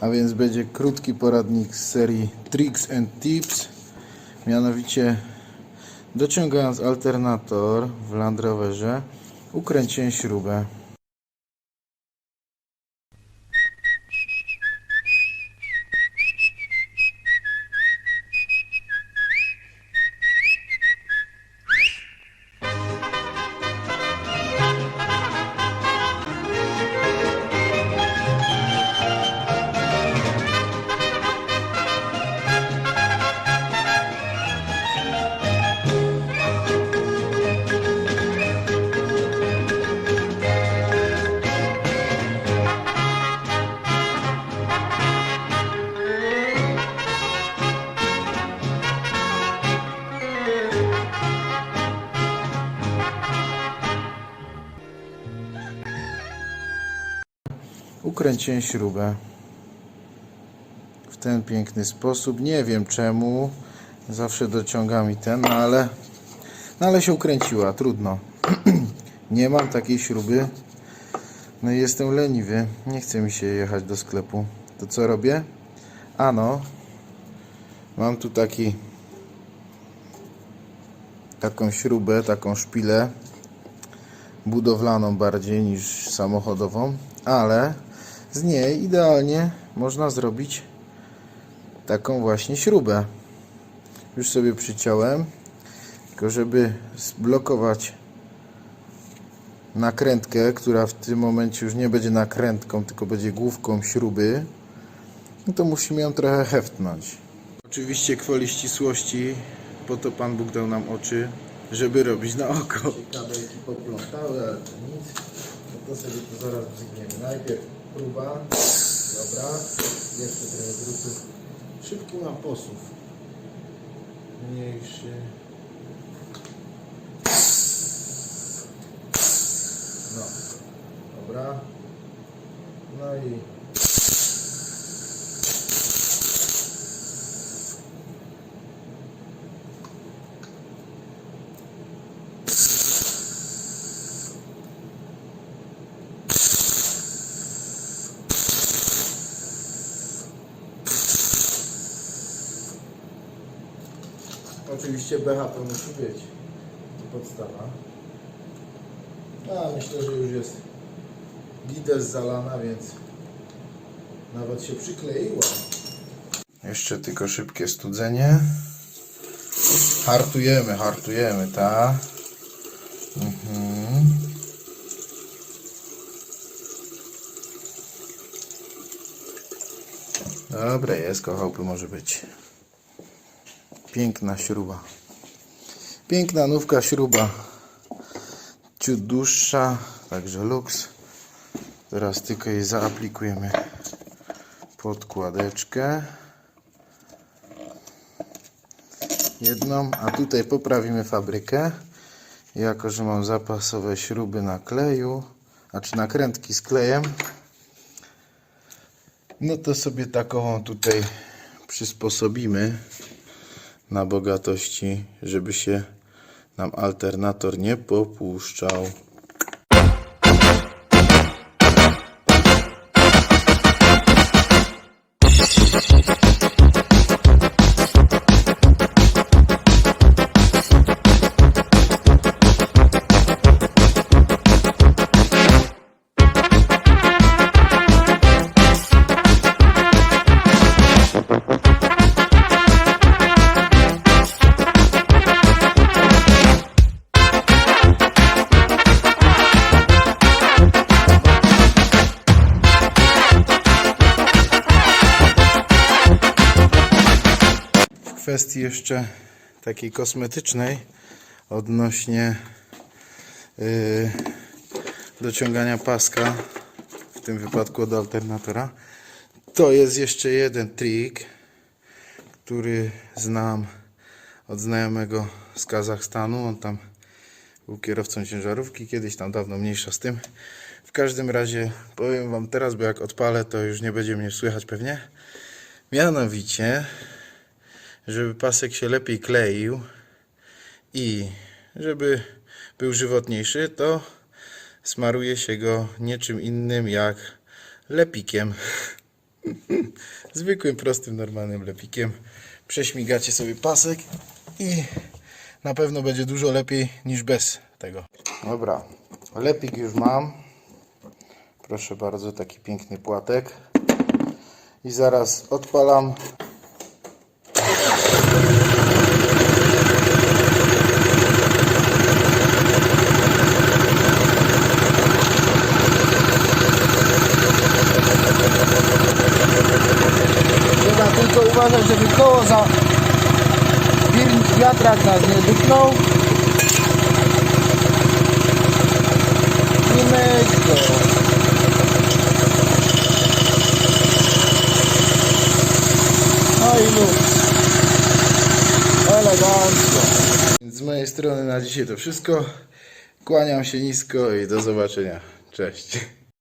A więc będzie krótki poradnik z serii Tricks and Tips. Mianowicie dociągając alternator w Land Roverze ukręciłem śrubę. Ukręciłem śrubę w ten piękny sposób. Nie wiem czemu. Zawsze dociąga mi ten, no ale, no ale się ukręciła. Trudno. Nie mam takiej śruby. No i jestem leniwy. Nie chce mi się jechać do sklepu. To co robię? Ano. Mam tu taki taką śrubę, taką szpilę budowlaną bardziej niż samochodową, ale z niej idealnie można zrobić taką właśnie śrubę. Już sobie przyciąłem, tylko żeby zblokować nakrętkę, która w tym momencie już nie będzie nakrętką, tylko będzie główką śruby, no to musimy ją trochę heftnąć. Oczywiście kwoli ścisłości, po to Pan Bóg dał nam oczy, żeby robić na oko. Kabelki poplątały, ale to nic. No to sobie to zaraz wzygniemy. Najpierw próba. Dobra. Jeszcze trochę drutu. Szybki mam posuw. Mniejszy. No. Dobra. No i Oczywiście BH to musi być. To podstawa. A myślę, że już jest gides zalana, więc nawet się przykleiła. Jeszcze tylko szybkie studzenie. Hartujemy, hartujemy, ta. Mhm. Jest, kochałby może być. Piękna śruba. Piękna nówka śruba. Ciut dłuższa, także luks. Teraz tylko jej zaaplikujemy podkładeczkę. Jedną, a tutaj poprawimy fabrykę. Jako, że mam zapasowe śruby na kleju, a czy nakrętki z klejem, no to sobie taką tutaj przysposobimy na bogatości, żeby się nam alternator nie popuszczał. Kwestii jeszcze takiej kosmetycznej odnośnie yy, dociągania paska, w tym wypadku od alternatora, to jest jeszcze jeden trik, który znam od znajomego z Kazachstanu. On tam był kierowcą ciężarówki, kiedyś tam dawno mniejsza z tym. W każdym razie powiem Wam teraz, bo jak odpalę, to już nie będzie mnie słychać pewnie. Mianowicie, żeby pasek się lepiej kleił i żeby był żywotniejszy, to smaruje się go niczym innym jak lepikiem. Zwykłym, prostym, normalnym lepikiem. Prześmigacie sobie pasek i na pewno będzie dużo lepiej niż bez tego. Dobra, lepik już mam. Proszę bardzo, taki piękny płatek. I zaraz odpalam. Żeby koło za wir- wiatrak nas nie. I myć go. No i luz. Elegancko. Z mojej strony na dzisiaj to wszystko. Kłaniam się nisko i do zobaczenia. Cześć.